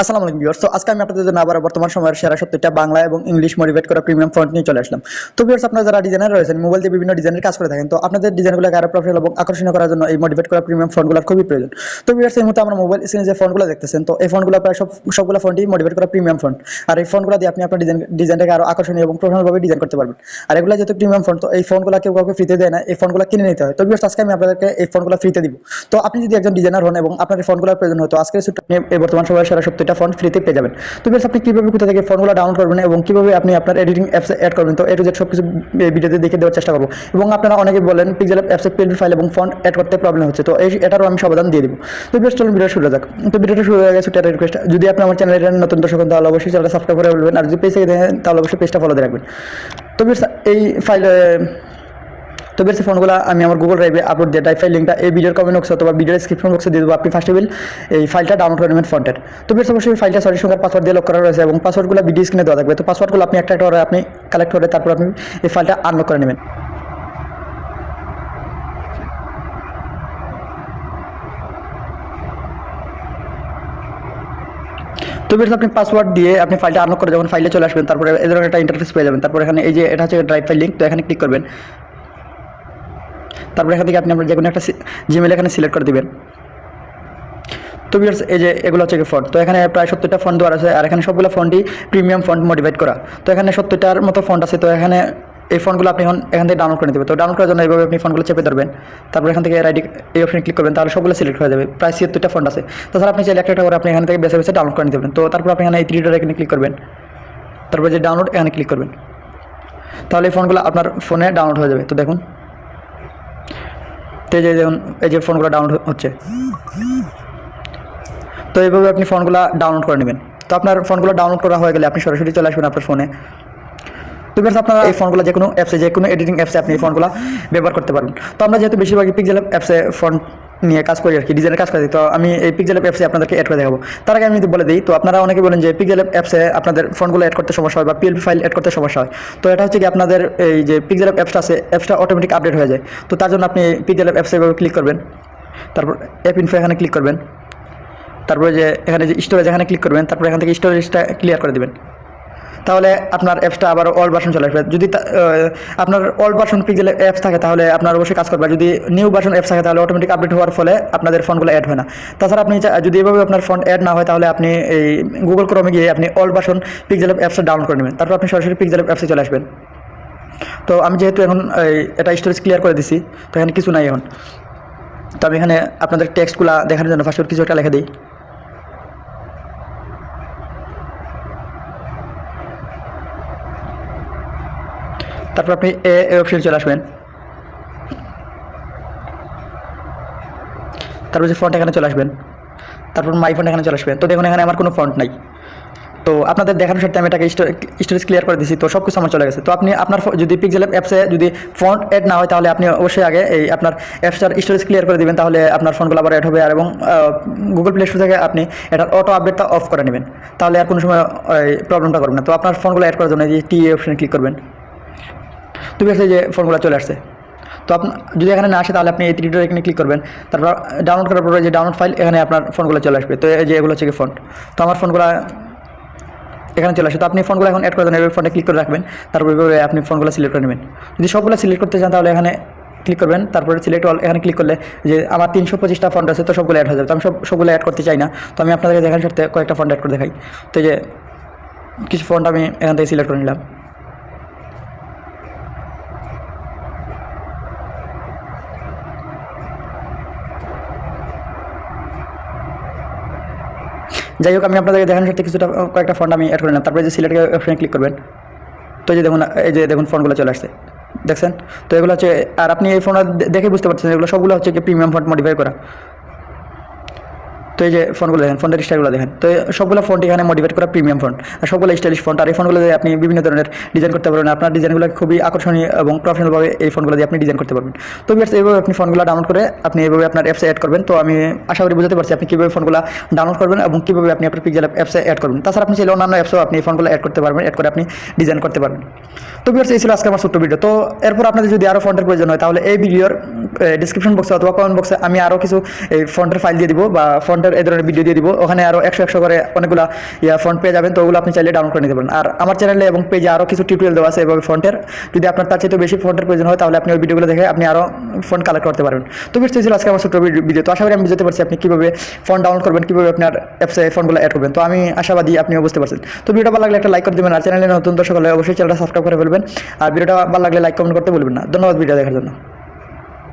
আসসালামু আলাইকুম ভিউয়ার্স। তো আজকে আমি আপনাদের জন্য আবার বর্তমান সময়ের সেরা সত্যিটা বাংলা এবং ইংলিশ মোটিভেট করা প্রিমিয়াম ফন্ট নিয়ে চলে আসলাম। তো ভিউয়ার্স, আপনারা যারা ডিজাইনার রয়েছেন মোবাইল দিয়ে বিভিন্ন ডিজাইনের কাজ করে থাকেন, তো আপনাদের ডিজাইনগুলোকে আরও প্রফেশনাল এবং আকর্ষণীয় করার জন্য এই মোটিভেট করা প্রিমিয়াম ফন্টগুলোর খুবই প্রয়োজন। তো ভিউয়ার্স, এই মুহূর্তে আমরা মোবাইল স্ক্রিনে যে ফন্টগুলো দেখতেছেন, তো এই ফন্টগুলো প্রায় সব, সবগুলো ফন্টই মোটিভেট করা প্রিমিয়াম ফন্ট আর এই ফন্টগুলো দিয়ে আপনি আপনার ডিজাইন ডিজাইনটাকে আরও আকর্ষণীয় এবং প্রফেশনালভাবে ডিজাইন করতে পারবেন। আর এগুলো যেহেতু প্রিমিয়াম ফন্ট তো এই ফন্টগুলো কেউ কাউকে ফ্রিতে দেয় না, এই ফন্টগুলো কিনে নিতে হয়। তো ভিউয়ার্স, আজকে আমি আপনাদেরকে এই ফন্টগুলো ফ্রিতে দিব। তো আপনি যদি একজন ডিজাইনার হন এবং আপনার এই ফন্টগুলোর প্রয়োজন হয়, তো ছোট্ট বর্তমান সময়ের সেরা সত্যিটা ফন্ট ফ্রিতে পেয়ে যাবেন। তো ভিউয়ার্স আপনি কীভাবে কোথা থেকে ফন্টগুলো ডাউনলোড করবেন এবং কীভাবে আপনি আপনার এডিটিং অ্যাপসে অ্যাড করবেন? তো এ টু জেড সব কিছু ভিডিওতে দেখে দেওয়ার চেষ্টা করব। এবং আপনারা অনেকে বলেন পিক্সেল অ্যাপসে পিএলপি ফাইল এবং ফন্ট অ্যাড করতে প্রবলেম হচ্ছে। তো এই, এটারও আমি সমাধান দিয়ে দিব। তো ভিউয়ার্স চলুন ভিডিও শুরু যাক। তো ভিডিওটা শুরু হয়ে গেছে ছোট্ট রিকোয়েস্ট যদি আপনি আমার চ্যানেলের নতুন দর্শক তাহলে অবশ্যই চ্যানেলটা সাবস্ক্রাইব করে বলবেন আর যদি পেজ থেকে তাহলে অবশ্যই পেজটা ফলো দিয়ে রাখবেন। তো ভিউয়ার্স এই ফাইল তো বেশ ফোনগুলো আমি আমার গুগল ড্রাইভে আপলোড দিয়ে ড্রাইভ ফাইল লিঙ্কটা এই ভিডিওর কমেন্ট বক্সে অথবা ভিডিওর ডিসক্রিপশন বক্সে দিয়ে দেবো। আপনি ফার্স্ট বিল এই ফাইলটা ডাউনলোড করে নেবেন ফন্টের তো বেশ অবশ্যই ফাইলটা সরি সঙ্গে পাসওয়ার্ড দিয়ে লক করা রয়েছে এবং পাসওয়ার্ডগুলো ভিডিও স্ক্রিনে দেওয়া থাকবে। তো পাসওয়ার্ডগুলো আপনি একটা একটা আপনি কালেক্ট করে তারপর আপনি এই ফাইলটা আনলক করে নেবেন। তো বেশ আপনি পাসওয়ার্ড দিয়ে আপনি ফাইলটা আনলক করে যখন ফাইলে চলে আসবেন, তারপরে এই ধরনের একটা ইন্টারফেস পেয়ে যাবেন। তারপর এখানে এই যে এটা হচ্ছে ড্রাইভ ফাইল লিঙ্ক তো এখানে ক্লিক করবেন। তারপরে এখান থেকে আপনি আপনার যে কোনো একটা জিমেল এখানে সিলেক্ট করে দিবেন। তো ভিউয়ার্স এই যে এগুলো হচ্ছে ফন্ট তো এখানে প্রায় সত্তরটা ফন্ট দেওয়ার আছে, আর এখানে সবগুলো ফন্টই প্রিমিয়াম ফন্ট মোটিভেট করা। তো এখানে সত্তরটার মতো ফন্ট আছে, তো এখানে এই ফোনগুলো আপনি এখন এখান থেকে ডাউনলোড করে নেবেন তো ডাউনলোড করার জন্য এইভাবে আপনি ফোনগুলো চেপে ধরবেন। তারপর এখান থেকে রাইডিং এই অপশনে ক্লিক করবেন, তাহলে সবগুলো সিলেক্ট হয়ে যাবে। প্রায় ছিয়াত্তরটা ফোন আছে। তাছাড়া আপনি চাইলে একটা করে আপনি এখান থেকে বেছে বেছে ডাউনলোড করে পারেন। তো তারপর আপনি এখানে এই থ্রি এখানে ক্লিক করবেন। তারপর যে ডাউনলোড এখানে ক্লিক করবেন। তাহলে এই ফোনগুলো আপনার ফোনে ডাউনলোড হয়ে যাবে। তো দেখুন। তো এই যে দেখুন, এই যে ফোনগুলো ডাউনলোড হচ্ছে। তো এইভাবে আপনি ফোনগুলো ডাউনলোড করে নেবেন। তো আপনার ফোনগুলো ডাউনলোড করা হয়ে গেলে আপনি সরাসরি চলে আসবেন আপনার ফোনে তো বেশ আপনারা এই ফোনগুলো যে কোনো অ্যাপসে যে কোনো এডিটিং অ্যাপসে আপনি এই ফোনগুলো ব্যবহার করতে পারবেন। তো আমরা যেহেতু বেশিরভাগই পিক্সেল অ্যাপসে ফোন নিয়ে কাজ করি আর কি ডিজাইনের কাজ করি। তো আমি এই পিক্সেল অ্যাপসে আপনাদেরকে অ্যাড করে দেখাবো। তার আগে আমি যদি বলে দিই, তো আপনারা অনেকে বলেন যে পিক্সেল অ্যাপসে আপনাদের ফোনগুলো অ্যাড করতে সমস্যা হয় বা পিএলপি ফাইল অ্যাড করতে সমস্যা হয়। তো এটা হচ্ছে কি আপনাদের এই যে পিক্সেল অ্যাপসটা আছে অ্যাপসটা অটোমেটিক আপডেট হয়ে যায়। তো তার জন্য আপনি পিক্সেল অ্যাপসে এভাবে ক্লিক করবেন। তারপর অ্যাপ ইনফো এখানে ক্লিক করবেন। তারপরে যে এখানে যে স্টোরেজ এখানে ক্লিক করবেন। তারপরে এখান থেকে স্টোরেজটা ক্লিয়ার করে দেবেন। তাহলে আপনার অ্যাপসটা আবার অল ভার্সন চলে আসবে। যদি আপনার অল ভার্সন পিক্সেল অ্যাপস থাকে, তাহলে আপনার অবশ্যই কাজ করবে। যদি নিউ ভার্সন অ্যাপস থাকে, তাহলে অটোমেটিক আপডেট হওয়ার ফলে আপনাদের ফোনগুলো অ্যাড হয় না। তাছাড়া আপনি যদি এভাবে আপনার ফোন অ্যাড না হয়, তাহলে আপনি এই গুগল ক্রমে গিয়ে আপনি অল ভার্সন পিক্সেল অ্যাপসটা ডাউনলোড করে নেবেন। তারপর আপনি সরাসরি পিক্সেল অ্যাপসে চলে আসবেন। তো আমি যেহেতু এখন এটা স্টোরেজ ক্লিয়ার করে দিছি, তো এখানে কিছু নাই এখন। তো আমি এখানে আপনাদের টেক্সটগুলো দেখানোর জন্য ফার্স্ট কিছু একটা লেখা দিই। তারপর আপনি এ অপশন চলে আসবেন। তারপর যে ফন্ট এখানে চলে আসবেন। তারপর মাই ফন্ট এখানে চলে আসবেন তো দেখুন, এখানে আমার কোনো ফন্ট নাই। তো আপনাদের দেখানোর সাথে আমি এটাকে স্টোরেজ ক্লিয়ার করে দিয়েছি তো সব কিছু আমার চলে গেছে। তো আপনি আপনার যদি পিক্সেল অ্যাপসে যদি ফন্ট অ্যাড না হয়, তাহলে আপনি অবশ্যই আগে এই আপনার অ্যাপসটার স্টোরেজ ক্লিয়ার করে দিবেন। তাহলে আপনার ফোনগুলো আবার অ্যাড হবে। আর এবং গুগল প্লে স্টোর থেকে আপনি এটার অটো আপডেটটা অফ করে নেবেন। তাহলে আর কোনো সময় প্রবলেমটা করবেন না। তো আপনার ফোনগুলো অ্যাড করার জন্য যে টি অপশনে ক্লিক করবেন। বেশ এই যে ফোনগুলো চলে আসছে। তো আপনার যদি এখানে না আসে তাহলে আপনি এই থ্রিটার এখানে ক্লিক করবেন। তারপর ডাউনলোড করার পরে যে ডাউনলোড ফাইল এখানে আপনার ফোনগুলো চলে আসবে। তো এই যে এগুলো হচ্ছে ফোন তো আমার ফোনগুলো এখানে চলে আসে। তো আপনি ফোনগুলো এখন অ্যাড করে দেন এবার ফোনটা ক্লিক করে রাখবেন। তারপর এভাবে আপনি ফোনগুলো সিলেক্ট করে নেবেন। যদি সবগুলো সিলেক্ট করতে চান তাহলে এখানে ক্লিক করবেন। তারপরে সিলেক্ট অল এখানে ক্লিক করলে যে আমার তিনশো পঁচিশটা ফন্ট আছে, তো সবগুলো অ্যাড হয়ে যাবে। তো আমি সব, সবগুলো অ্যাড করতে চাই না। তো আমি আপনাদেরকে দেখার সাথে কয়েকটা ফন্ট অ্যাড করে দেখাই। তো যে কিছু ফন্ট আমি এখান থেকে সিলেক্ট করে নিলাম। যাই হোক, আমি আপনাদেরকে দেখানোর সাথে কিছুটা কয়েকটা ফন্ট আমি অ্যাড করে নিলাম। তারপরে যে সিলেক্ট অপশানে ক্লিক করবেন। তো যে দেখুন, এই যে দেখুন ফোনগুলো চলে আসছে। দেখছেন? তো এগুলো হচ্ছে, আর আপনি এই ফোনটা দেখে বুঝতে পারছেন এগুলো সবগুলো হচ্ছে কি প্রিমিয়াম ফন্ট মডিফাই করা। তো এই যে ফোনগুলো দেখেন, ফোনের স্টাইলগুলো দেখেন, তো সবগুলো ফোনটি এখানে মোটিভেট করা প্রিমিয়াম ফোন আর সবগুলো স্টাইলিশ ফোন আর এই ফোনগুলো দিয়ে আপনি বিভিন্ন ধরনের ডিজাইন করতে পারবেন। আপনার ডিজাইনগুলো খুবই আকর্ষণীয় এবং প্রফেশনালভাবে এই ফোনগুলো দিয়ে আপনি ডিজাইন করতে পারবেন। তো বিয়ার্স এইভাবে আপনি ফোনগুলো ডাউনলোড করে আপনি এইভাবে আপনার অ্যাপসে অ্যাড করবেন। তো আমি আশা করি বুঝতে পারছি আপনি কীভাবে ফোনগুলো ডাউনলোড করবেন এবং কীভাবে আপনি আপনার পিক্সেল অ্যাপসে অ্যাড করবেন। তাছাড়া আপনি চাইলে অন্যান্য অ্যাপসও আপনি এই ফোনগুলো অ্যাড করতে পারবেন অ্যাড করে আপনি ডিজাইন করতে পারবেন। তো বিয়ার্স এই ছিল আজকে আমার ছোট্ট ভিডিও তো এরপর আপনাদের যদি আরও ফন্টের প্রয়োজন হয়, তাহলে এই ভিডিওর ডিসক্রিপশন বক্সে অথবা কমেন্ট বক্সে আমি আরও কিছু, এই ফন্টের ফাইল দিয়ে দিব বা ফন্টের এই ধরনের ভিডিও দিয়ে দিব। ওখানে আরও একশো একশো করে অনেকগুলো, ইয়া ফন্ট পেয়ে যাবেন। তো ওগুলো আপনি চাইলে ডাউনলোড করে নিতে পারেন। আর আমার চ্যানেলে এবং পেজে আরও কিছু টিউটোরিয়াল দেওয়া আছে এভাবে ফন্টের। যদি আপনার তার চাইতে বেশি ফন্টের প্রয়োজন হয়, তাহলে আপনি ওই ভিডিওগুলো দেখে আপনি আরও ফন্ট কালেক্ট করতে পারবেন। তো বিশেষ ছিল আজকে আমার ছোট্ট ভিডিও তো আশা করি আমি বুঝতে পারছি আপনি কীভাবে ফোন ডাউনলোড করবেন, কীভাবে আপনার অ্যাপসে ফোনগুলো অ্যাড করবেন। তো আমি আশাবাদী আপনিও বুঝতে পারছেন। তো ভিডিওটা ভালো লাগলে একটা লাইক করে দেবেন। আর চ্যানেলে নতুন দর্শক হলে অবশ্যই চ্যানেলটা সাবস্ক্রাইব করে ফেলবেন। আর ভিডিওটা ভালো লাগলে লাইক কমেন্ট করতে বলবেন না। ধন্যবাদ ভিডিও দেখার জন্য।